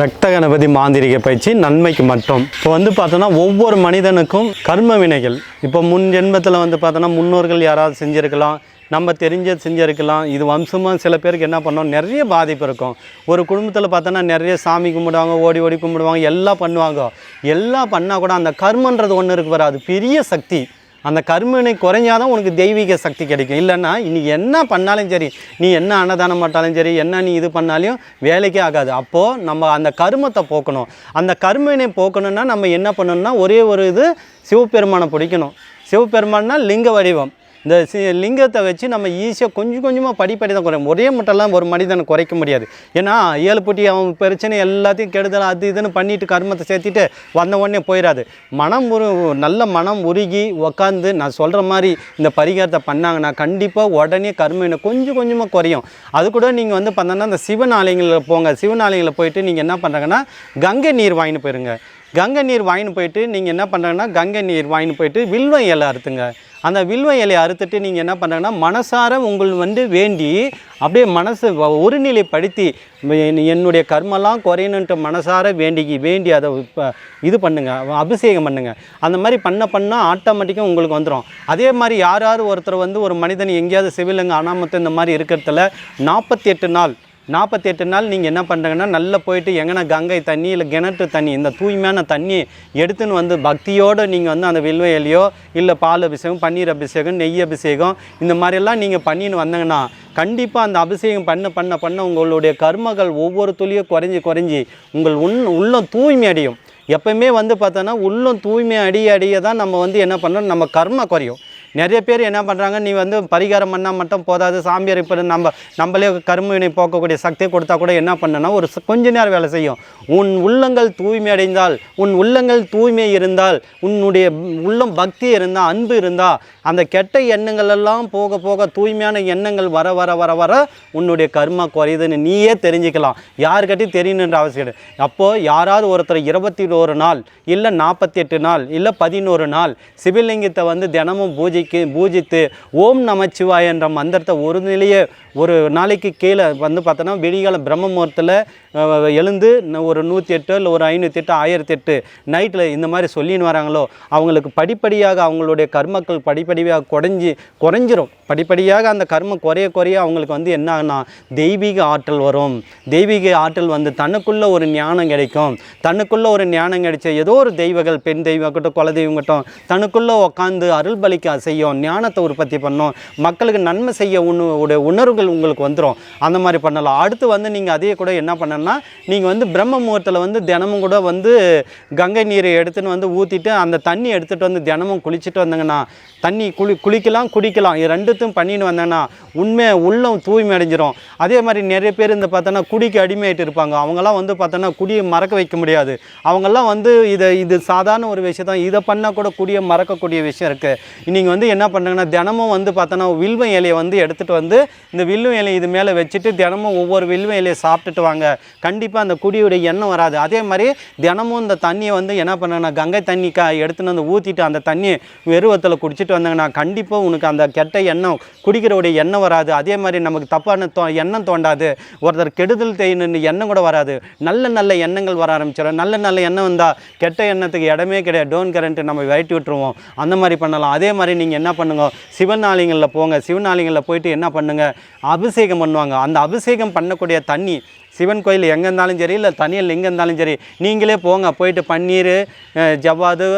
ரத்த கணபதி மாந்திரிக பயிற்சி நன்மைக்கு மட்டும். இப்போ வந்து பார்த்தோன்னா ஒவ்வொரு மனிதனுக்கும் கர்ம வினைகள். இப்போ முன் ஜென்மத்தில் வந்து பார்த்தோன்னா முன்னோர்கள் யாராவது செஞ்சுருக்கலாம் நம்ம தெரிஞ்ச செஞ்சுருக்கலாம் இது வம்சமாக சில பேருக்கு என்ன பண்ணோம்? நிறைய பாதிப்பு இருக்கும். ஒரு குடும்பத்தில் பார்த்தோன்னா நிறைய சாமி கும்பிடுவாங்க ஓடி ஓடி கும்பிடுவாங்க எல்லாம் பண்ணுவாங்க. எல்லாம் பண்ணால் கூட அந்த கர்மன்றது ஒன்று இருக்கு வராது பெரிய சக்தி. அந்த கர்மனை குறைஞ்சாதான் உனக்கு தெய்வீக சக்தி கிடைக்கும். இல்லைன்னா நீ என்ன பண்ணாலும் சரி நீ என்ன அன்னதானம் பண்ணாலும் சரி என்ன நீ இது பண்ணாலும் வேலைக்கே ஆகாது. அப்போது நம்ம அந்த கருமத்தை போக்கணும். அந்த கர்மனை போக்கணும்னா நம்ம என்ன பண்ணணும்னா ஒரே ஒரு இது சிவபெருமானை பிடிக்கணும். சிவபெருமான்னா லிங்க வடிவம். இந்த சி லிங்கத்தை வச்சு நம்ம ஈஸியாக கொஞ்சம் கொஞ்சமாக படிப்படி தான் குறையும். ஒரே மட்டும்லாம் ஒரு மனிதனை குறைக்க முடியாது. ஏன்னா ஏழு போட்டி அவன் பிரச்சனை எல்லாத்தையும் கெடுதல் அது இதுன்னு பண்ணிட்டு கர்மத்தை சேர்த்திட்டு வந்த உடனே போயிடாது மனம் உரு நல்ல மனம் உருகி உக்காந்து நான் சொல்கிற மாதிரி இந்த பரிகாரத்தை பண்ணாங்கன்னா கண்டிப்பாக உடனே கர்மவினை கொஞ்சம் கொஞ்சமாக குறையும். அது கூட நீங்கள் வந்து பார்த்தோன்னா இந்த சிவன் ஆலயங்களில் போங்க. சிவன் ஆலயங்களில் போயிட்டு நீங்கள் என்ன பண்ணுறாங்கன்னா கங்கை நீர் வாங்கிட்டு போயிருங்க. கங்கை நீர் வாங்கின்னு போயிட்டு நீங்கள் என்ன பண்ணுறாங்கன்னா கங்கை நீர் வாங்கின்னு போயிட்டு வில்வ இலை அறுத்துங்க. அந்த வில்வ இலையை அறுத்துட்டு நீங்கள் என்ன பண்ணுறாங்கன்னா மனசார உங்கள் வந்து வேண்டி அப்படியே மனசு வ- ஒருநிலைப்படுத்தி என்- என்னுடைய கர்மெல்லாம் குறையணுன்ட்டு மனசார வேண்டி வேண்டி அதை இது பண்ணுங்க அபிஷேகம் பண்ணுங்கள் அந்த மாதிரி பண்ண பண்ணால் ஆட்டோமேட்டிக்காக உங்களுக்கு வந்துடும் அதே மாதிரி யார் யார் ஒருத்தர் வந்து ஒரு மனிதன் எங்கேயாவது சிவிலங்க அனாமத்து இந்த மாதிரி இருக்கிறதுல நாற்பத்தி எட்டு நாள் நாற்பத்தி எட்டு நாள் நீங்கள் என்ன பண்ணுறீங்கன்னா நல்லா போயிட்டு எங்கன்னா கங்கை தண்ணி இல்லை கிணற்று தண்ணி இந்த தூய்மையான தண்ணி எடுத்துன்னு வந்து பக்தியோடு நீங்கள் வந்து அந்த வில்வ இல்லை பால் அபிஷேகம் பன்னீர் அபிஷேகம் நெய் அபிஷேகம் இந்த மாதிரியெல்லாம் நீங்கள் பண்ணின்னு வந்தீங்கன்னா கண்டிப்பாக அந்த அபிஷேகம் பண்ண பண்ண பண்ண உங்களுடைய கர்மங்கள் ஒவ்வொரு துளியும் குறைஞ்சி குறைஞ்சி உங்கள் உன் உள்ளம் தூய்மை அடையும். எப்பயுமே வந்து பார்த்தோன்னா உள்ளம் தூய்மை அடிய அடிய தான் நம்ம வந்து என்ன பண்ணோம் நம்ம கர்ம குறையும். நிறைய பேர் என்ன பண்ணுறாங்க நீ வந்து பரிகாரம் பண்ணால் மட்டும் போதாது சாமியார் இப்போ நம்ம நம்மளே கருமவினை போக்கக்கூடிய சக்தியை கொடுத்தா கூட என்ன பண்ணனா ஒரு கொஞ்ச நேரம் வேலை செய்யும். உன் உள்ளங்கள் தூய்மை அடைந்தால் உன் உள்ளங்கள் தூய்மை இருந்தால் உன்னுடைய உள்ளம் பக்தி இருந்தால் அன்பு இருந்தால் அந்த கெட்ட எண்ணங்கள் எல்லாம் போக போக தூய்மையான எண்ணங்கள் வர வர வர வர உன்னுடைய கர்மா குறையுதுன்னு நீயே தெரிஞ்சுக்கலாம். யாருக்கிட்டையும் தெரியணுன்ற அவசியம் கிடையாது. அப்போது யாராவது ஒருத்தர் இருபத்தி ஒரு நாள் இல்லை நாற்பத்தி எட்டு நாள் இல்லை பதினோரு நாள் சிவலிங்கத்தை வந்து தினமும் பூஜை பூஜைக்கு பூஜித்து ஓம் நமச்சிவாய் என்ற மந்திரத்தை ஒரு நிலையே ஒரு நாளைக்கு கீழே வந்து பார்த்தோன்னா விடிகால பிரம்ம முகூர்த்தத்தில் எழுந்து ஒரு நூற்றி எட்டு இல்லை ஒரு ஐநூற்றி எட்டு ஆயிரத்தி எட்டு நைட்டில் இந்த மாதிரி சொல்லின்னு வராங்களோ அவங்களுக்கு படிப்படியாக அவங்களுடைய கர்மக்கள் படிப்படியாக குறைஞ்சி குறைஞ்சிரும். படிப்படியாக அந்த கர்மம் குறைய குறைய அவங்களுக்கு வந்து என்ன ஆகுனா தெய்வீக ஆற்றல் வரும். தெய்வீக ஆற்றல் வந்து தனக்குள்ளே ஒரு ஞானம் கிடைக்கும். தனக்குள்ளே ஒரு ஞானம் கிடைச்ச ஏதோ ஒரு தெய்வங்கள் பெண் தெய்வம் தெய்வங்கட்டும் குல தெய்வங்கட்டும் தனக்குள்ளே உட்காந்து அருள் பலிக்க செய்யும் ஞானத்தை உற்பத்தி பண்ணும் மக்களுக்கு நன்மை செய்ய உன்னுடைய உடைய உணர்வுகள் உங்களுக்கு வந்துடும் அந்த மாதிரி பண்ணலாம். அடுத்து வந்து நீங்கள் அதே கூட என்ன பண்ணணும்னா நீங்கள் வந்து பிரம்ம முகூர்த்தத்தில் வந்து தினமும் கூட வந்து கங்கை நீரை எடுத்துன்னு வந்து ஊற்றிட்டு அந்த தண்ணி எடுத்துகிட்டு வந்து தினமும் குளிச்சுட்டு வந்தாங்கன்னா தண்ணி குளி குளிக்கலாம் குடிக்கலாம். இது ரெண்டுத்தையும் பண்ணின்னு வந்தாங்கன்னா உண்மை உள்ளம் தூய்மை அடைஞ்சிரும். அதே மாதிரி நிறைய பேர் இந்த பார்த்தோன்னா குடிக்கு அடிமையாயிட்டு இருப்பாங்க. அவங்கெல்லாம் வந்து பார்த்தோன்னா குடியை மறக்க வைக்க முடியாது. அவங்கெல்லாம் வந்து இதை இது சாதாரண ஒரு விஷயம் தான் இதை பண்ணால் கூட குடியை மறக்கக்கூடிய விஷயம் இருக்குது நீங்கள் வந்து என்ன பண்ணுங்கன்னா தினமும் வந்து பார்த்தோன்னா வில்வம் இலையை வந்து எடுத்துகிட்டு வந்து இந்த வில்வம் இலையை இது மேலே வச்சுட்டு தினமும் ஒவ்வொரு வில்வம் இலையை சாப்பிட்டுட்டு வாங்க. கண்டிப்பாக அந்த குடியுடைய எண்ணம் வராது. அதே மாதிரி தினமும் இந்த தண்ணியை வந்து என்ன பண்ணுங்கன்னா கங்கை தண்ணி க எடுத்துன்னு வந்து ஊற்றிட்டு அந்த தண்ணியை வெறுவத்தில் குடிச்சிட்டு வந்தாங்கன்னா கண்டிப்பாக உனக்கு அந்த கெட்ட எண்ணம் குடிக்கிறவுடைய எண்ணம் வராது. அதே மாதிரி நமக்கு தப்பான தோ எண்ணம் தோண்டாது. ஒருத்தர் கெடுதல் செய்யணுன்னு எண்ணம் கூட வராது. நல்ல நல்ல எண்ணங்கள் வர ஆரம்பிச்சிடும். நல்ல நல்ல எண்ணம் வந்தால் கெட்ட எண்ணத்துக்கு இடமே கிடையாது. டோன் கரண்ட்டு நம்ம வெயிட்டி விட்டுருவோம். அந்த மாதிரி பண்ணலாம். அதே மாதிரி நீங்கள் என்ன பண்ணுங்க? சிவன் ஆலயங்களில் போங்க. சிவன் ஆலயங்களில் போயிட்டு என்ன பண்ணுங்க? அபிஷேகம் பண்ணுவாங்க. அந்த அபிஷேகம் பண்ணக்கூடிய தண்ணி சிவன் கோயில் எங்கே இருந்தாலும் சரி இல்லை தனியில் எங்கே இருந்தாலும் சரி நீங்களே போங்க. போயிட்டு பன்னீர் ஜவ்வாது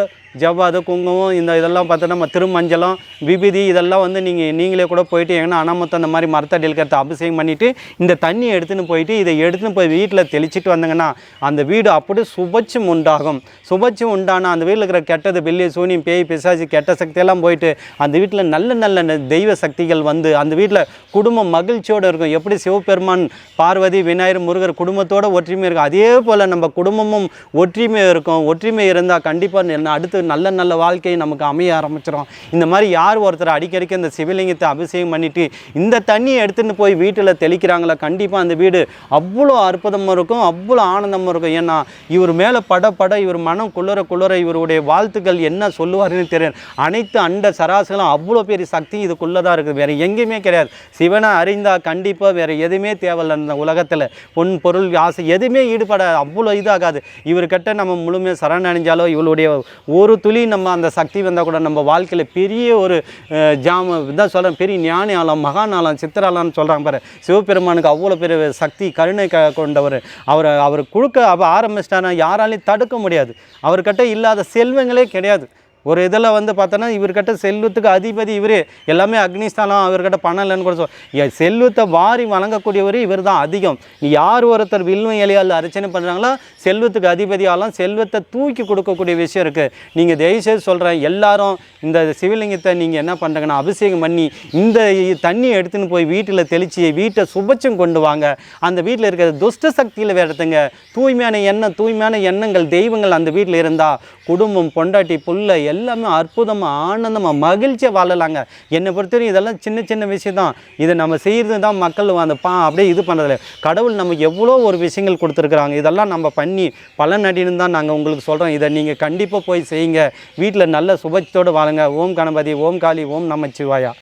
ஜவ்வாது குங்குமம் இந்த இதெல்லாம் பார்த்தோன்னா நம்ம திருமஞ்சளம் விபதி இதெல்லாம் வந்து நீங்கள் நீங்களே கூட போயிட்டு எங்கன்னா அனாமத்து அந்த மாதிரி மரத்தடியில் இருக்கிறத அபிஷேகம் பண்ணிவிட்டு இந்த தண்ணியை எடுத்துன்னு போயிட்டு இதை எடுத்துன்னு போய் வீட்டில் தெளிச்சிட்டு வந்தாங்கன்னா அந்த வீடு அப்படியே சுபச்சும் உண்டாகும். சுபச்சும் உண்டான அந்த வீட்டில் இருக்கிற கெட்டது வெள்ளி சூனியம் பேய் பிசாசி கெட்ட சக்தியெல்லாம் போயிட்டு அந்த வீட்டில் நல்ல நல்ல தெய்வ சக்திகள் வந்து அந்த வீட்டில் குடும்பம் மகிழ்ச்சியோடு இருக்கும். எப்படி சிவபெருமான் பார்வதி விநாயகர் முருகர் குடும்பத்தோட ஒற்றுமை இருக்கும். அதே போல் நம்ம குடும்பமும் ஒற்றுமை இருக்கும். ஒற்றுமை இருந்தால் கண்டிப்பாக அடுத்து நல்ல நல்ல வாழ்க்கை நமக்கு அமைய ஆரம்பிச்சிடும் இந்த மாதிரி யார் ஒருத்தர் அடிக்கடிக்கு இந்த சிவலிங்கத்தை அபிஷேகம் பண்ணிட்டு இந்த தண்ணியை எடுத்துன்னு போய் வீட்டில் தெளிக்கிறாங்களா கண்டிப்பாக அந்த வீடு அவ்வளோ அற்புதமாக இருக்கும் அவ்வளோ ஆனந்தமாக இருக்கும். ஏன்னா இவர் மேலே பட பட இவர் மனம் குளிர குளிர இவருடைய வாழ்த்துக்கள் என்ன சொல்லுவாருன்னு தெரியும் அனைத்து அண்ட சராசுகளும் அவ்வளோ பெரிய சக்தி இதுக்குள்ளே தான் இருக்குது. வேறு எங்கேயுமே கிடையாது. சிவனை அறிந்தால் கண்டிப்பாக வேறு எதுவுமே தேவையில்லை இந்த உலகத்தில். பொன் பொருள் ஆசை எதுவுமே ஈடுபட அவ்வளோ இதாகாது. இவர்கிட்ட நம்ம முழுமையாக சரணடைஞ்சாலோ இவளுடைய ஒரு துளி நம்ம அந்த சக்தி வந்தால் கூட நம்ம வாழ்க்கையில் பெரிய ஒரு ஜாம இதான் சொல்கிறேன் பெரிய ஞானி ஆலம் மகான் ஆலம் சித்திராலான்னு சொல்கிறாங்க பாரு. சிவபெருமானுக்கு அவ்வளோ பெரிய சக்தி கருணை க கொண்டவர். அவர் அவர் கொடுக்க அவ ஆரம்பிச்சிட்டானா யாராலையும் தடுக்க முடியாது. அவர்கிட்ட இல்லாத செல்வங்களே கிடையாது. ஒரு இதில் வந்து பார்த்தோன்னா இவர்கிட்ட செல்வத்துக்கு அதிபதி இவர். எல்லாமே அக்னிஸ்தானம் அவர்கிட்ட பணம் இல்லைன்னு கூட சொல்லுவோம் செல்வத்தை வாரி வழங்கக்கூடியவர் இவர் தான் அதிகம் யார் ஒருத்தர் வில்லும் இலையால் அர்ச்சனை பண்ணுறாங்களோ செல்வத்துக்கு அதிபதியாலும் செல்வத்தை தூக்கி கொடுக்கக்கூடிய விஷயம் இருக்குது நீங்கள் தயவுசெய்து சொல்கிறேன் எல்லாரும் இந்த சிவலிங்கத்தை நீங்கள் என்ன பண்ணுறீங்கன்னா அபிஷேகம் பண்ணி இந்த தண்ணியை எடுத்துன்னு போய் வீட்டில் தெளித்து வீட்டை சுபச்சம் கொண்டு வாங்க. அந்த வீட்டில் இருக்கிற துஷ்ட சக்தியில் வேறுத்துங்க தூய்மையான எண்ணம் தூய்மையான எண்ணங்கள் தெய்வங்கள் அந்த வீட்டில் இருந்தால் குடும்பம் பொண்டாட்டி புல்லை எல்லாமே அற்புதமாக ஆனந்தமாக மகிழ்ச்சியாக வாழலாங்க. என்னை பொறுத்தவரைக்கும் இதெல்லாம் சின்ன சின்ன விஷயம் தான் இதை நம்ம செய்கிறது தான் மக்கள் அந்த பா அப்படியே இது பண்ணுறதில்ல கடவுள் நமக்கு எவ்வளோ ஒரு விஷயங்கள் கொடுத்துருக்குறாங்க. இதெல்லாம் நம்ம பண்ணி பலன் அடின்னு தான் நாங்கள் உங்களுக்கு சொல்கிறோம் இதை நீங்கள் கண்டிப்பாக போய் செய்யுங்க. வீட்டில் நல்ல சுபத்தோடு வாழுங்க. ஓம் கணபதி ஓம் காளி ஓம் நமச்சிவாயா.